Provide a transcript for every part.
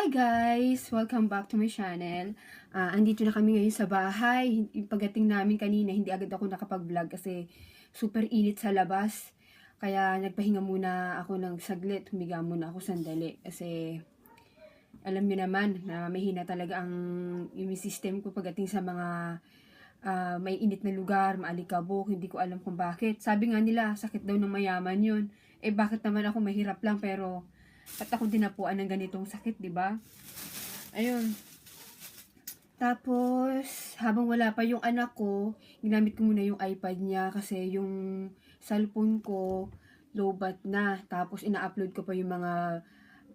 Hi guys! Welcome back to my channel. Ah, andito na kami ngayon sa bahay. Pagdating namin kanina, hindi agad ako nakapag-vlog kasi super init sa labas. Kaya nagpahinga muna ako ng saglit. Humiga muna ako sandali. Kasi alam niyo naman na mahina talaga ang immune system ko pagdating sa mga ah, may init na lugar, maalikabok, hindi ko alam kung bakit. Sabi nga nila, sakit daw ng mayaman yun. Eh bakit naman ako mahirap lang pero at ako dinapuan ng ganitong sakit, di ba? Ayun. Tapos, habang wala pa yung anak ko, ginamit ko muna yung iPad niya kasi yung cellphone ko low bat na. Tapos, ina-upload ko pa yung mga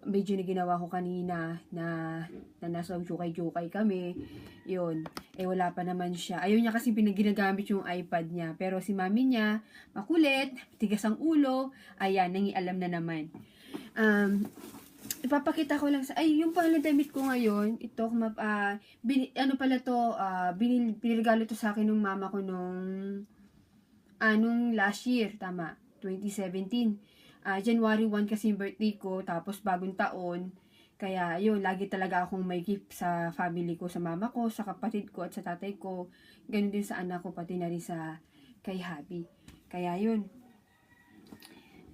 video na ko kanina na, na nasa jukay-jukay kami. Yun. Eh, wala pa naman siya. Ayaw niya kasi pinaginagamit yung iPad niya. Pero si mami niya, makulit, tigas ang ulo. Ayan, nangialam na naman. Um, ipapakita ko lang sa, ay, yung pala damit ko ngayon, ito, ah, bin, ano pala to, ah, binil, binilgalo to sa akin ng mama ko nung, anong last year, tama, 2017. Ah, January 1 kasi yung birthday ko, tapos bagong taon, kaya yun, lagi talaga akong may gift sa family ko, sa mama ko, sa kapatid ko, at sa tatay ko, ganun din sa anak ko, pati na rin sa kay Habi. Kaya yun,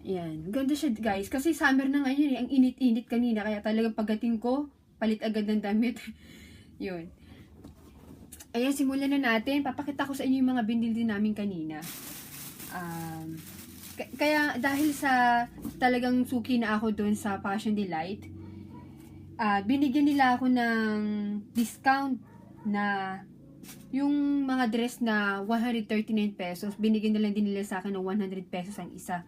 yan. Ganda siya, guys. Kasi summer na ngayon eh. Ang init-init kanina. Kaya talagang pagdating ko, palit agad ng damit. Yun. Ayan, simulan na natin. Papakita ko sa inyo yung mga binili din namin kanina. Um, kaya dahil sa talagang suki na ako doon sa Passion Delight, ah binigyan nila ako ng discount na yung mga dress na 139 pesos, binigyan na lang din nila sa akin ng 100 pesos ang isa.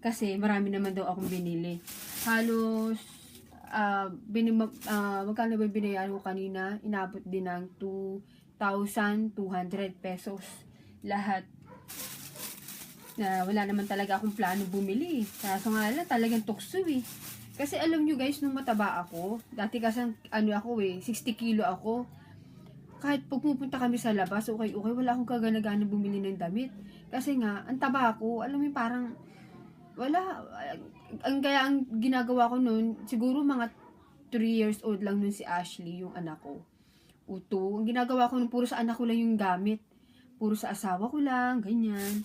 Kasi marami naman daw akong binili. Halos, ah binim, ah magkano ba binayaran ko kanina? Inabot din ng 2,200 pesos lahat. Na wala naman talaga akong plano bumili. Kaso nga lang, talagang tukso eh. Kasi alam nyo guys, nung mataba ako, dati kasi ano ako eh, 60 kilo ako. Kahit pag pupunta kami sa labas, okay, okay, wala akong kagana-gana bumili ng damit. Kasi nga, ang taba ako, alam mo parang, wala, ang kaya ang ginagawa ko noon, siguro mga 3 years old lang nun si Ashley, yung anak ko. Uto. Ang ginagawa ko nun, puro sa anak ko lang yung gamit. Puro sa asawa ko lang, ganyan.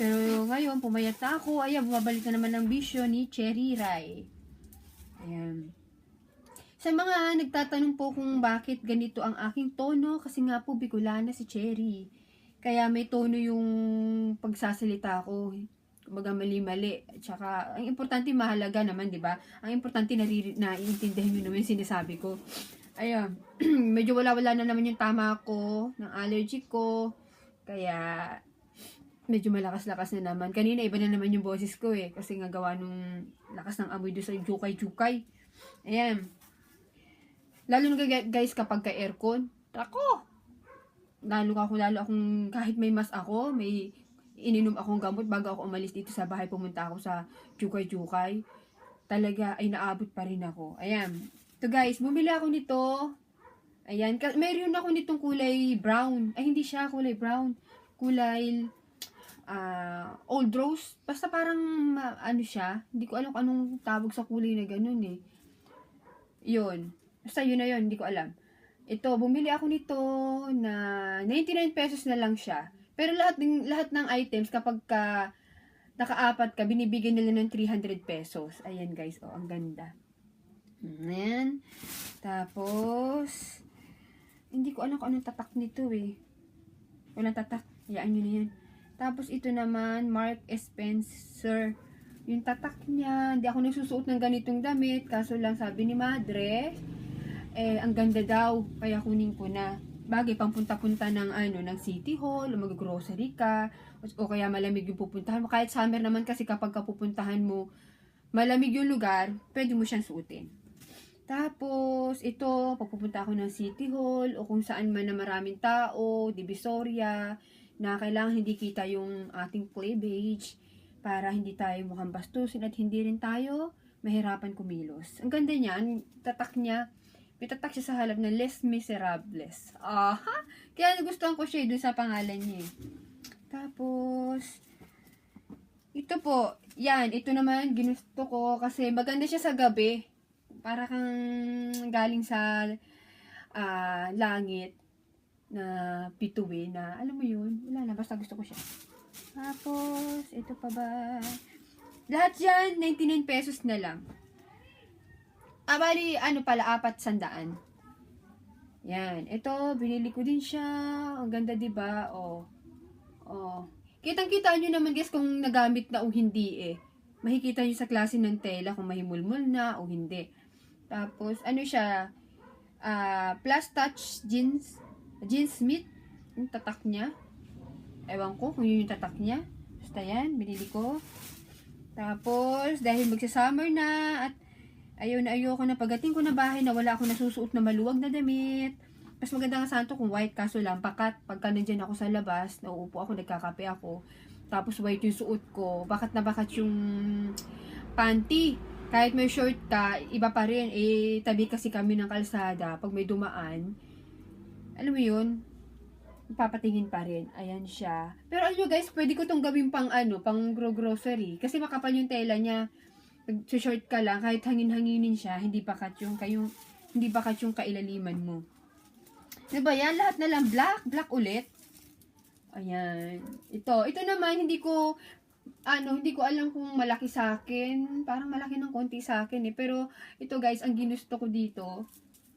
Pero ngayon, pumayat na ako. Ayan, bumabalik na naman ng bisyo ni Cherry Rai. Ayan. Sa mga nagtatanong po kung bakit ganito ang aking tono, kasi nga po Bicolana si Cherry. Kaya may tono yung pagsasalita ko. Kumbaga mali-mali. At saka, ang importante mahalaga naman, di ba? Ang importante nariri- naiintindihan nyo naman yung sinasabi ko. Ayun. Medyo wala-wala na naman yung tama ko, ng allergy ko. Kaya, medyo malakas-lakas na naman. Kanina, iba na naman yung boses ko eh. Kasi nga gawa nung lakas ng amoy doon sa jukay-jukay. Ayan. Lalo na gu- guys kapag ka aircon. Ako! Lalo ako, lalo akong, kahit may mas ako, may ininom akong gamot bago ako umalis dito sa bahay, pumunta ako sa jukay-jukay. Talaga ay naabot pa rin ako. Ayan. So guys, bumili ako nito. Ayan. Mayroon ako nitong kulay brown. Ay, hindi siya kulay brown. Kulay ah old rose. Basta parang ma- ano siya. Hindi ko alam kung anong tawag sa kulay na ganun eh. Yun. Basta yun na yun. Hindi ko alam. Ito, bumili ako nito na 99 pesos na lang siya. Pero lahat ng lahat ng items kapag ka nakaapat ka, binibigyan nila ng 300 pesos. Ayan guys, oh, ang ganda. Ayan. Tapos, hindi ko alam kung anong tatak nito eh. Walang tatak. Hayaan nyo na yan. Tapos ito naman, Mark Spencer. Yung tatak niya, hindi ako nagsusuot ng ganitong damit. Kaso lang sabi ni Madre, eh, ang ganda daw. Kaya kunin ko na. Bagay, pang punta-punta ng, ano, ng City Hall, mag-grocery ka, o kaya malamig yung pupuntahan mo. Kahit summer naman kasi kapag kapupuntahan mo, malamig yung lugar, pwede mo siyang suotin. Tapos, ito, pagpupunta ako ng City Hall, o kung saan man na maraming tao, Divisoria, na kailangan hindi kita yung ating cleavage, para hindi tayo mukhang bastusin at hindi rin tayo mahirapan kumilos. Ang ganda niya, ang tatak niya, may tatak siya sa halap na Les Miserables. Aha! Kaya nagustuhan ko siya eh, dun sa pangalan niya. eh. Tapos, ito po, yan, ito naman, ginusto ko kasi maganda siya sa gabi. para kang galing sa ah, langit na bituin na, alam mo yun, wala na, basta gusto ko siya. Tapos, ito pa ba? Lahat yan, 99 pesos na lang. Ah, ano pala, apat sandaan. Yan. Ito, binili ko din siya. Ang ganda, di ba? Oh. Oh. Kitang-kita nyo naman guys kung nagamit na o hindi eh. Makikita nyo sa klase ng tela kung mahimulmul na o hindi. Tapos, ano siya? Ah, plus touch jeans. Jeans smith. Yung tatak niya. Ewan ko kung yun yung tatak niya. Basta yan, binili ko. Tapos, dahil magsa-summer na at ayaw na ayoko na pagating ko na bahay na wala akong nasusuot na maluwag na damit. Mas maganda nga santo kung white kaso lang pakat pagka nandyan ako sa labas, nauupo ako, nagkakape ako. Tapos white yung suot ko. Bakat na bakat yung panty. Kahit may short ka, iba pa rin. Eh, tabi kasi kami ng kalsada. Pag may dumaan, alam mo yun, papatingin pa rin. Ayan siya. Pero ano guys, pwede ko tong gawin pang ano, pang gro grocery. Kasi makapal yung tela niya. short ka lang, kahit hangin-hanginin siya, hindi bakat yung kayong, hindi bakat yung kailaliman mo. Diba yan? Lahat na lang black. Black ulit. Ayan. Ito. Ito naman, hindi ko, ano, hindi ko alam kung malaki sa akin. Parang malaki ng konti sa akin eh. Pero, ito guys, ang ginusto ko dito.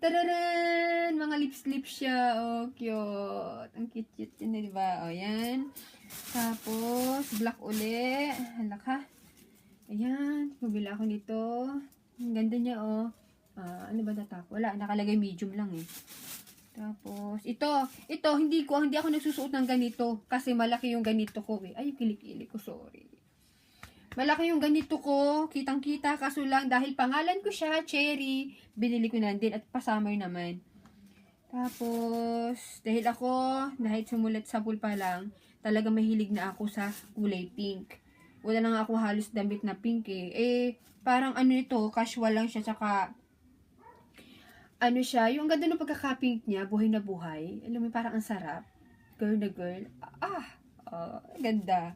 Tararan! Mga lips-lips siya. Oh, cute. Ang cute-cute yun, di ba? O, yan. Tapos, black uli. Halak ha. Ayan. Bumili ako nito. Ang ganda niya, oh. Ah, ano ba tatak? Wala, nakalagay medium lang eh. Tapos, ito, ito, hindi ko, hindi ako nagsusuot ng ganito. Kasi malaki yung ganito ko eh. Ay, yung kilik-kilik ko, sorry. Malaki yung ganito ko, kitang-kita, kaso lang, dahil pangalan ko siya, Cherry, binili ko na din, at pasummer naman. Tapos, dahil ako, dahil sumulat sa pool pa lang, talaga mahilig na ako sa kulay pink. Wala lang ako halos damit na pink eh. Eh, parang ano ito, casual lang siya, tsaka ano siya, yung ganda ng pagkakapink niya, buhay na buhay. Alam mo, parang ang sarap. Girl na girl. Ah! Oh, ganda.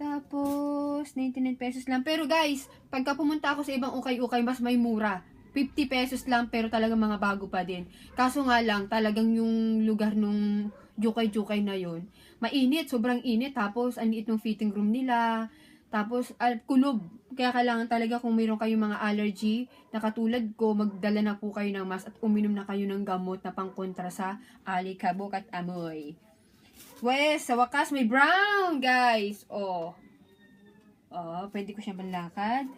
Tapos, 99 pesos lang. Pero guys, pagka pumunta ako sa ibang ukay-ukay, mas may mura. 50 pesos lang, pero talagang mga bago pa din. Kaso nga lang, talagang yung lugar nung jukay-jukay na yon mainit, sobrang init. Tapos, ang liit ng fitting room nila. Tapos, al kulob. Kaya kailangan talaga kung mayroon kayong mga allergy, na katulad ko, magdala na po kayo ng mask at uminom na kayo ng gamot na pangkontra sa alikabok at amoy. Wes, sa wakas may brown, guys. Oh. Oh, pwede ko siya manlakad.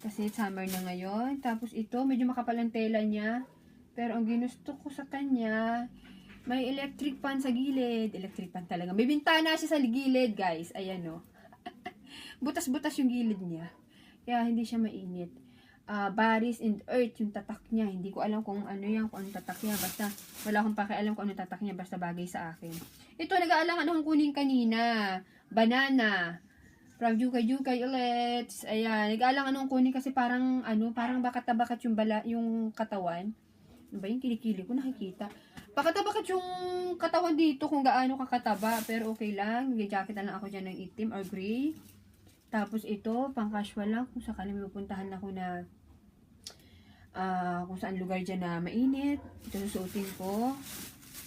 Kasi summer na ngayon. Tapos ito, medyo makapal ang tela niya. Pero ang ginusto ko sa kanya, may electric fan sa gilid. Electric fan talaga. May bintana siya sa gilid, guys. Ayan, oh butas-butas yung gilid niya. Kaya hindi siya mainit. Uh, Baris and Earth, yung tatak niya. Hindi ko alam kung ano yan, kung ano tatak niya. Basta, wala akong pakialam kung ano tatak niya. Basta bagay sa akin. Ito, nag-aalangan akong kunin kanina. Banana. From Jukay Jukay ulit. Ayan, nag-aalangan akong kunin kasi parang, ano, parang bakat na bakat yung, bala, yung katawan. Ano ba yung kilikili ko? Nakikita. Bakit yung katawan dito kung gaano kakataba. Pero okay lang. Nag-jacket na lang ako dyan ng itim or gray. Tapos ito, pang casual lang. Kung sakali may pupuntahan ako na uh, kung saan lugar dyan na mainit. Ito susuotin ko.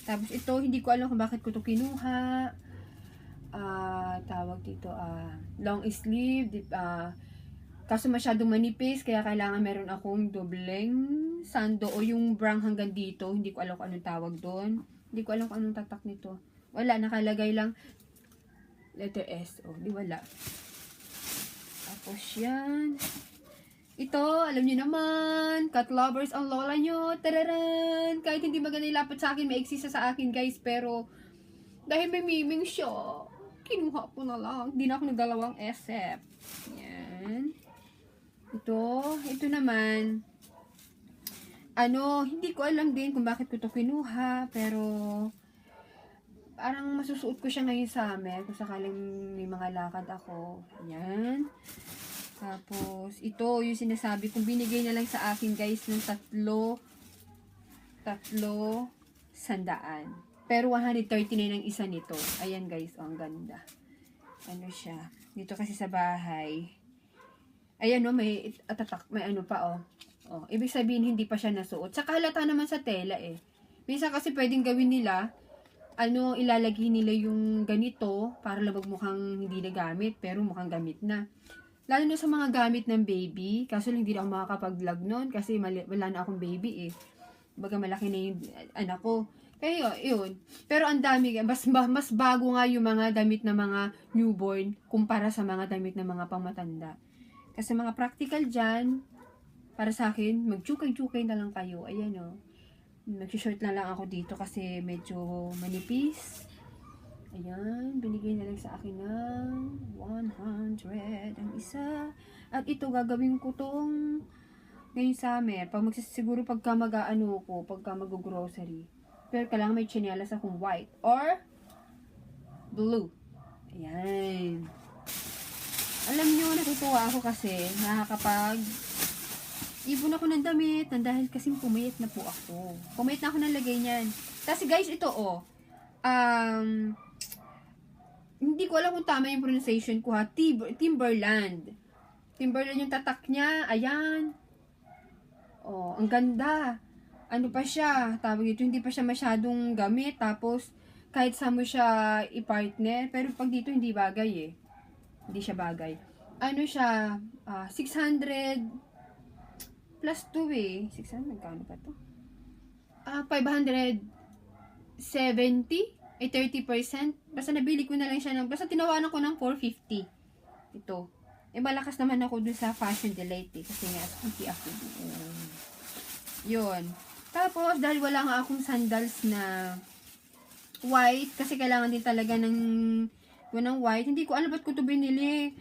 Tapos ito, hindi ko alam kung bakit ko to kinuha. Uh, tawag dito, uh, long sleeve. Uh, kaso masyadong manipis, kaya kailangan meron akong dobleng sando o yung brown hanggang dito. Hindi ko alam kung anong tawag doon. Hindi ko alam kung anong tatak nito. Wala, nakalagay lang letter S. O, oh, di wala. Tapos yan. Ito, alam niyo naman, cat lovers ang lola nyo. Tararan! Kahit hindi maganda ilapat sa akin, may eksisa sa akin guys. Pero, dahil may miming siya, kinuha ko na lang. Hindi na ako nagdalawang SF. Yan. Ito, ito naman. Ano, hindi ko alam din kung bakit ko to kinuha. Pero, parang masusuot ko siya ngayon sa amin kung sakaling may mga lakad ako. Ayan. Tapos, ito yung sinasabi kong binigay na lang sa akin guys ng tatlo tatlo sandaan. Pero 139 ang isa nito. Ayan guys, oh, ang ganda. Ano siya. Dito kasi sa bahay. Ayan no, may atatak, may ano pa oh. Oh, ibig sabihin hindi pa siya nasuot. Saka halata naman sa tela eh. Minsan kasi pwedeng gawin nila, ano, ilalagay nila yung ganito para lang mukhang hindi na gamit, pero mukhang gamit na. Lalo na sa mga gamit ng baby, kaso lang hindi na ako makakapag-vlog nun kasi mali, wala na akong baby eh. Baga malaki na yung anak ko. Kaya yun. Pero ang dami, mas, mas bago nga yung mga damit ng mga newborn kumpara sa mga damit ng mga pangmatanda. Kasi mga practical dyan, para sa akin, magchukay-chukay na lang kayo. Ayan o. Mag-short na lang ako dito kasi medyo manipis. Ayan, binigay na lang sa akin ng 100 ang isa. At ito, gagawin ko tong ngayong summer. Pag magsisiguro pagka mag-ano ko, pagka mag-grocery. Pero kailangan may chinelas akong white or blue. Ayan. Alam nyo, natutuwa ako kasi nakakapag ibon ako ng damit dahil kasing pumayat na po ako. Pumayat na ako ng lagay niyan. Kasi guys, ito oh. Um, hindi ko alam kung tama yung pronunciation ko ha. Tib- Timberland. Timberland yung tatak niya. Ayan. Oh, ang ganda. Ano pa siya? Tawag ito, hindi pa siya masyadong gamit. Tapos, kahit sa mo siya i-partner. Pero pag dito, hindi bagay eh. Hindi siya bagay. Ano siya? ah, 600 plus 2 eh. 600, magkano pa to? Ah, 570 eh 30%. Basta nabili ko na lang siya ng, basta tinawanan ko ng 450. Ito. Eh, malakas naman ako dun sa Fashion Delight eh. Kasi nga, hindi ako doon. Yun. Tapos, dahil wala nga akong sandals na white, kasi kailangan din talaga ng, ng white, hindi ko alam ba't ko to binili.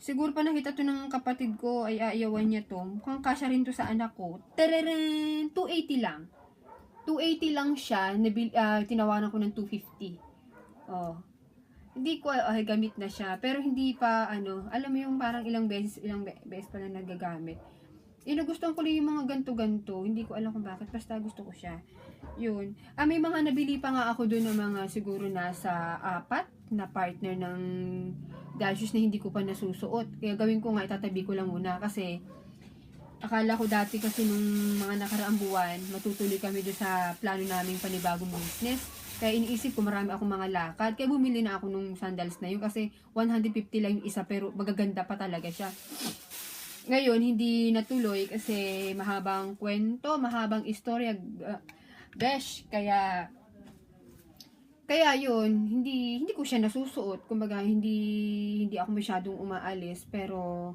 Siguro pa nakita to ng kapatid ko, ay ayawan niya to. Mukhang kasya rin to sa anak ko. Tereren! 280 lang. 280 lang siya, nabil, ah, tinawanan ko ng 250. Oh. Hindi ko, ay gamit na siya. Pero hindi pa, ano, alam mo yung parang ilang beses, ilang be- beses pa na nagagamit. Inugustuhan ko lang yung mga ganto-ganto. Hindi ko alam kung bakit. Basta gusto ko siya. Yun. Ah, may mga nabili pa nga ako doon ng mga siguro nasa apat na partner ng dashes na hindi ko pa nasusuot. Kaya gawin ko nga, itatabi ko lang muna kasi akala ko dati kasi nung mga nakaraang buwan, matutuloy kami doon sa plano naming panibagong business. Kaya iniisip ko marami akong mga lakad. Kaya bumili na ako nung sandals na yun kasi 150 lang yung isa pero magaganda pa talaga siya. Ngayon, hindi natuloy kasi mahabang kwento, mahabang istorya. uh, besh, kaya kaya yun, hindi hindi ko siya nasusuot. Kumbaga, hindi hindi ako masyadong umaalis pero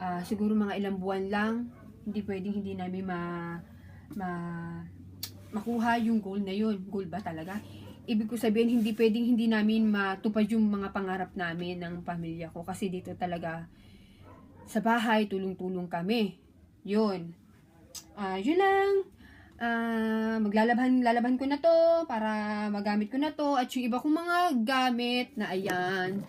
ah, siguro mga ilang buwan lang, hindi pwedeng hindi namin ma ma makuha yung goal na yun. Goal ba talaga? Ibig ko sabihin, hindi pwedeng hindi namin matupad yung mga pangarap namin ng pamilya ko. Kasi dito talaga, sa bahay, tulong-tulong kami. Yun. Ah, yun lang. Ah, maglalaban lalaban ko na to para magamit ko na to at yung iba kong mga gamit na ayan.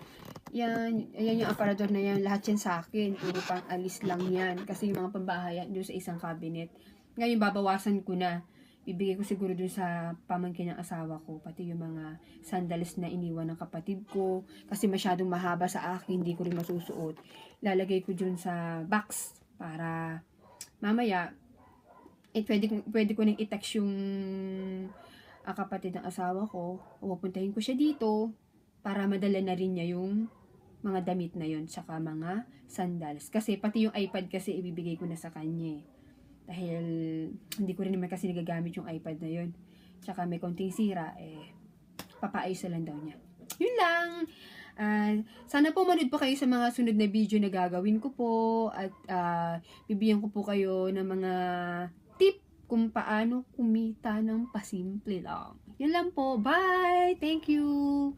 Yan, ayan yung aparador na yan, lahat yan sa akin. Puro pang alis lang yan. Kasi yung mga pambahay doon sa isang cabinet. Ngayon, babawasan ko na. Bibigay ko siguro doon sa pamangkin ng asawa ko. Pati yung mga sandals na iniwan ng kapatid ko. Kasi masyadong mahaba sa akin, hindi ko rin masusuot. Lalagay ko doon sa box para mamaya, eh, pwede, pwede ko nang i-text yung ah, kapatid ng asawa ko. Pupuntahin ko siya dito para madala na rin niya yung mga damit na yon saka mga sandals. Kasi pati yung iPad kasi ibibigay ko na sa kanya eh. Dahil hindi ko rin naman kasi nagagamit yung iPad na yon Tsaka may konting sira, eh, papaayos na lang daw niya. Yun lang. Ah, sana po manood pa kayo sa mga sunod na video na gagawin ko po at ah, bibigyan ko po kayo ng mga tip kung paano kumita ng pasimple lang. Yun lang po. Bye! Thank you!